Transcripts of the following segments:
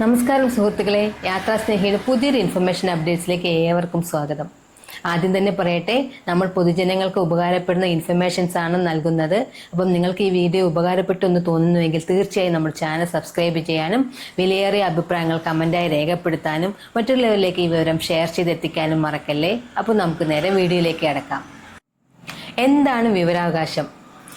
നമസ്കാരം സുഹൃത്തുക്കളെ. യാത്രാ സ്നേഹിയുടെ പുതിയൊരു ഇൻഫർമേഷൻ അപ്ഡേറ്റ്സിലേക്ക് ഏവർക്കും സ്വാഗതം. ആദ്യം തന്നെ പറയട്ടെ നമ്മൾ പൊതുജനങ്ങൾക്ക് ഉപകാരപ്പെടുന്ന ഇൻഫർമേഷൻസ് ആണ് നൽകുന്നത്. അപ്പം നിങ്ങൾക്ക് ഈ വീഡിയോ ഉപകാരപ്പെട്ടു എന്ന് തോന്നുന്നുവെങ്കിൽ തീർച്ചയായും നമ്മൾ ചാനൽ സബ്സ്ക്രൈബ് ചെയ്യാനും വിലയേറിയ അഭിപ്രായങ്ങൾ കമന്റായി രേഖപ്പെടുത്താനും മറ്റുള്ളവരിലേക്ക് ഈ വിവരം ഷെയർ ചെയ്തെത്തിക്കാനും മറക്കല്ലേ? അപ്പോൾ നമുക്ക് നേരെ വീഡിയോയിലേക്ക് അടക്കാം എന്താണ് വിവരാവകാശം?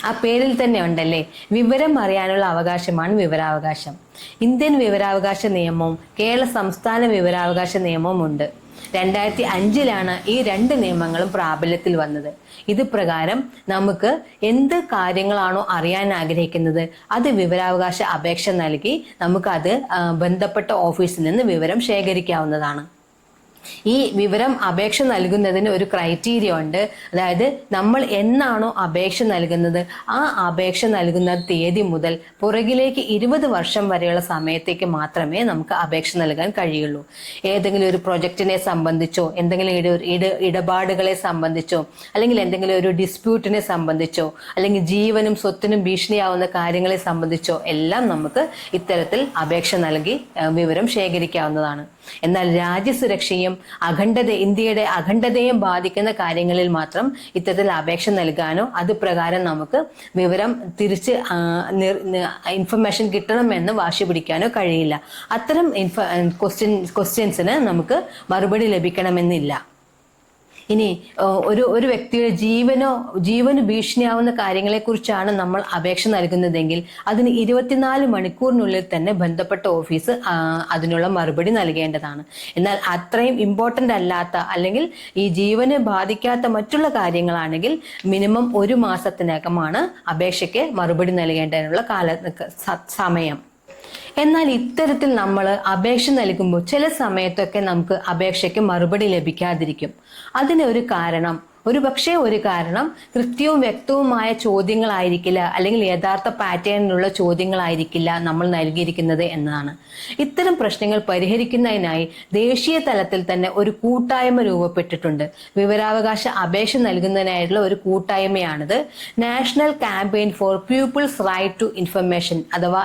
ആ പേരിൽ തന്നെ ഉണ്ടല്ലേ? വിവരം അറിയാനുള്ള അവകാശമാണ് വിവരാവകാശം. ഇന്ത്യൻ വിവരാവകാശ നിയമവും കേരള സംസ്ഥാന വിവരാവകാശ നിയമവും ഉണ്ട്. രണ്ടായിരത്തി അഞ്ചിലാണ് ഈ രണ്ട് നിയമങ്ങളും പ്രാബല്യത്തിൽ വന്നത്. ഇത് പ്രകാരം നമുക്ക് എന്ത് കാര്യങ്ങളാണോ അറിയാൻ ആഗ്രഹിക്കുന്നത് അത് വിവരാവകാശ അപേക്ഷ നൽകി നമുക്ക് അത് ബന്ധപ്പെട്ട ഓഫീസിൽ നിന്ന് വിവരം ശേഖരിക്കാവുന്നതാണ്. ഈ വിവരം അപേക്ഷ നൽകുന്നതിന് ഒരു ക്രൈറ്റീരിയ ഉണ്ട്. അതായത് നമ്മൾ എന്നാണോ അപേക്ഷ നൽകുന്നത്? ആ അപേക്ഷ നൽകുന്ന തീയതി മുതൽ പുറകിലേക്ക് ഇരുപത് വർഷം വരെയുള്ള സമയത്തേക്ക് മാത്രമേ നമുക്ക് അപേക്ഷ നൽകാൻ കഴിയുള്ളൂ. ഏതെങ്കിലും ഒരു പ്രൊജക്റ്റിനെ സംബന്ധിച്ചോ എന്തെങ്കിലും ഇട ഇട ഇടപാടുകളെ സംബന്ധിച്ചോ അല്ലെങ്കിൽ എന്തെങ്കിലും ഒരു ഡിസ്പ്യൂട്ടിനെ സംബന്ധിച്ചോ അല്ലെങ്കിൽ ജീവനും സ്വത്തിനും ഭീഷണിയാവുന്ന കാര്യങ്ങളെ സംബന്ധിച്ചോ എല്ലാം നമുക്ക് ഇത്തരത്തിൽ അപേക്ഷ നൽകി വിവരം ശേഖരിക്കാവുന്നതാണ്. എന്നാൽ രാജ്യസുരക്ഷയും അഖണ്ഡത ഇന്ത്യയുടെ അഖണ്ഡതയും ബാധിക്കുന്ന കാര്യങ്ങളിൽ മാത്രം ഇത്തരത്തിൽ അപേക്ഷ നൽകാനോ അത് പ്രകാരം നമുക്ക് വിവരം തിരിച്ച് ഇൻഫർമേഷൻ കിട്ടണമെന്ന് വാശി പിടിക്കാനോ കഴിയില്ല. അത്തരം ഇൻഫ ക്വസ്റ്റ്യൻ ക്വസ്റ്റ്യൻസിന് നമുക്ക് മറുപടി ലഭിക്കണമെന്നില്ല. ഇനി ഒരു ഒരു വ്യക്തിയുടെ ജീവനോ ജീവന് ഭീഷണിയാവുന്ന കാര്യങ്ങളെക്കുറിച്ചാണ് നമ്മൾ അപേക്ഷ നൽകുന്നതെങ്കിൽ അതിന് ഇരുപത്തിനാല് മണിക്കൂറിനുള്ളിൽ തന്നെ ബന്ധപ്പെട്ട ഓഫീസ് അതിനുള്ള മറുപടി നൽകേണ്ടതാണ്. എന്നാൽ അത്രയും ഇമ്പോർട്ടന്റ് അല്ലാത്ത അല്ലെങ്കിൽ ഈ ജീവനെ ബാധിക്കാത്ത മറ്റുള്ള കാര്യങ്ങളാണെങ്കിൽ മിനിമം ഒരു മാസത്തിനകമാണ് അപേക്ഷയ്ക്ക് മറുപടി നൽകേണ്ടതിനുള്ള കാല സമയം. എന്നാൽ ഇത്തരത്തിൽ നമ്മൾ അപേക്ഷ നൽകുമ്പോൾ ചില സമയത്തൊക്കെ നമുക്ക് അപേക്ഷയ്ക്ക് മറുപടി ലഭിക്കാതിരിക്കും. അതിനൊരു കാരണം ഒരു പക്ഷേ ഒരു കാരണം കൃത്യവും വ്യക്തവുമായ ചോദ്യങ്ങളായിരിക്കില്ല അല്ലെങ്കിൽ യഥാർത്ഥ പാറ്റേണിലുള്ള ചോദ്യങ്ങളായിരിക്കില്ല നമ്മൾ നൽകിയിരിക്കുന്നത് എന്നതാണ്. ഇത്തരം പ്രശ്നങ്ങൾ പരിഹരിക്കുന്നതിനായി ദേശീയ തലത്തിൽ തന്നെ ഒരു കൂട്ടായ്മ രൂപപ്പെട്ടിട്ടുണ്ട്. വിവരാവകാശ അപേക്ഷ നൽകുന്നതിനായിട്ടുള്ള ഒരു കൂട്ടായ്മയാണിത്. National campaign for people's right to information അഥവാ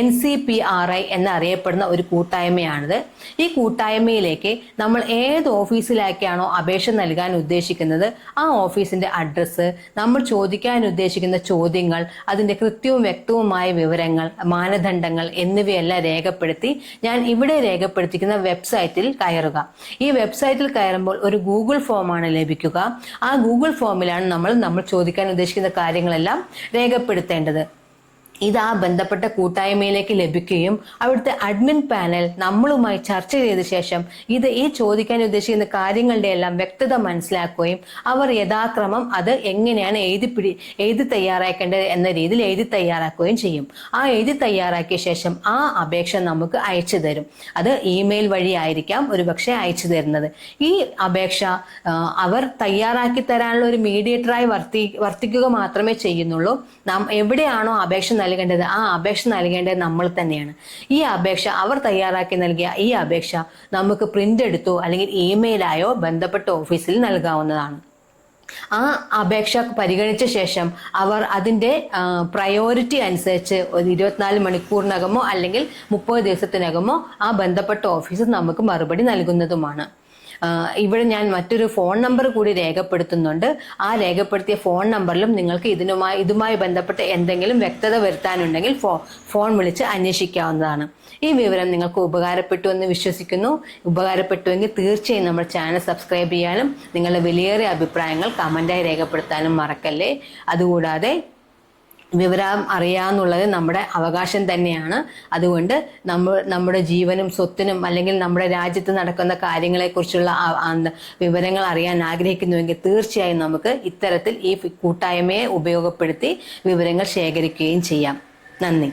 N C P R I എന്നറിയപ്പെടുന്ന ഒരു കൂട്ടായ്മയാണിത്. ഈ കൂട്ടായ്മയിലേക്ക് നമ്മൾ ഏത് ഓഫീസിലേക്കാണോ അപേക്ഷ നൽകാൻ ഉദ്ദേശിക്കുന്നത് ആ ഓഫീസിന്റെ അഡ്രസ്സ് നമ്മൾ ചോദിക്കാൻ ഉദ്ദേശിക്കുന്ന ചോദ്യങ്ങൾ അതിന്റെ കൃത്യവും വ്യക്തവുമായ വിവരങ്ങൾ മാനദണ്ഡങ്ങൾ എന്നിവയെല്ലാം രേഖപ്പെടുത്തി ഞാൻ ഇവിടെ രേഖപ്പെടുത്തിക്കുന്ന വെബ്സൈറ്റിൽ കയറുക. ഈ വെബ്സൈറ്റിൽ കയറുമ്പോൾ ഒരു ഗൂഗിൾ ഫോമാണ് ലഭിക്കുക. ആ ഗൂഗിൾ ഫോമിലാണ് നമ്മൾ നമ്മൾ ചോദിക്കാൻ ഉദ്ദേശിക്കുന്ന കാര്യങ്ങളെല്ലാം രേഖപ്പെടുത്തേണ്ടത്. ഇത് ആ ബന്ധപ്പെട്ട കൂട്ടായ്മയിലേക്ക് ലഭിക്കുകയും അവിടുത്തെ അഡ്മിൻ പാനൽ നമ്മളുമായി ചർച്ച ചെയ്ത ശേഷം ഇത് ഈ ചോദിക്കാൻ ഉദ്ദേശിക്കുന്ന കാര്യങ്ങളുടെ എല്ലാം വ്യക്തത മനസ്സിലാക്കുകയും അവർ യഥാക്രമം അത് എങ്ങനെയാണ് എഴുതി പിടി എഴുതി തയ്യാറാക്കേണ്ടത് എന്ന രീതിയിൽ എഴുതി തയ്യാറാക്കുകയും ചെയ്യും. ആ എഴുതി തയ്യാറാക്കിയ ശേഷം ആ അപേക്ഷ നമുക്ക് അയച്ചു തരും. അത് ഇമെയിൽ വഴി ആയിരിക്കാം ഒരുപക്ഷെ അയച്ചു തരുന്നത്. ഈ അപേക്ഷ അവർ തയ്യാറാക്കി തരാനുള്ള ഒരു മീഡിയേറ്ററായി വർത്തി വർത്തിക്കുക മാത്രമേ ചെയ്യുന്നുള്ളൂ. നാം എവിടെയാണോ അപേക്ഷ നൽകേണ്ടത് ആ അപേക്ഷ നൽകേണ്ടത് നമ്മൾ തന്നെയാണ്. ഈ അപേക്ഷ അവർ തയ്യാറാക്കി നൽകിയ ഈ അപേക്ഷ നമുക്ക് പ്രിന്റ് എടുത്തോ അല്ലെങ്കിൽ ഇമെയിലായോ ബന്ധപ്പെട്ട ഓഫീസിൽ നൽകാവുന്നതാണ്. ആ അപേക്ഷ പരിഗണിച്ച ശേഷം അവർ അതിന്റെ പ്രയോറിറ്റി അനുസരിച്ച് ഒരു ഇരുപത്തിനാല് മണിക്കൂറിനകമോ അല്ലെങ്കിൽ മുപ്പത് ദിവസത്തിനകമോ ആ ബന്ധപ്പെട്ട ഓഫീസ് നമുക്ക് മറുപടി നൽകുന്നതുമാണ്. ഇവിടെ ഞാൻ മറ്റൊരു ഫോൺ നമ്പർ കൂടി രേഖപ്പെടുത്തുന്നുണ്ട്. ആ രേഖപ്പെടുത്തിയ ഫോൺ നമ്പറിലും നിങ്ങൾക്ക് ഇതിനുമായി ഇതുമായി ബന്ധപ്പെട്ട് എന്തെങ്കിലും വ്യക്തത വരുത്താനുണ്ടെങ്കിൽ ഫോൺ വിളിച്ച് അന്വേഷിക്കാവുന്നതാണ്. ഈ വിവരം നിങ്ങൾക്ക് ഉപകാരപ്പെട്ടു എന്ന് വിശ്വസിക്കുന്നു. ഉപകാരപ്പെട്ടുവെങ്കിൽ തീർച്ചയായും നമ്മുടെ ചാനൽ സബ്സ്ക്രൈബ് ചെയ്യാനും നിങ്ങളുടെ വിലയേറിയ അഭിപ്രായങ്ങൾ കമന്റായി രേഖപ്പെടുത്താനും മറക്കല്ലേ. അതുകൂടാതെ വിവരം അറിയാന്നുള്ളത് നമ്മുടെ അവകാശം തന്നെയാണ്. അതുകൊണ്ട് നമ്മൾ നമ്മുടെ ജീവനും സ്വത്തിനും അല്ലെങ്കിൽ നമ്മുടെ രാജ്യത്ത് നടക്കുന്ന കാര്യങ്ങളെക്കുറിച്ചുള്ള വിവരങ്ങൾ അറിയാൻ ആഗ്രഹിക്കുന്നുവെങ്കിൽ തീർച്ചയായും നമുക്ക് ഇത്തരത്തിൽ ഈ കൂട്ടായ്മയെ ഉപയോഗപ്പെടുത്തി വിവരങ്ങൾ ശേഖരിക്കുകയും ചെയ്യാം. നന്ദി.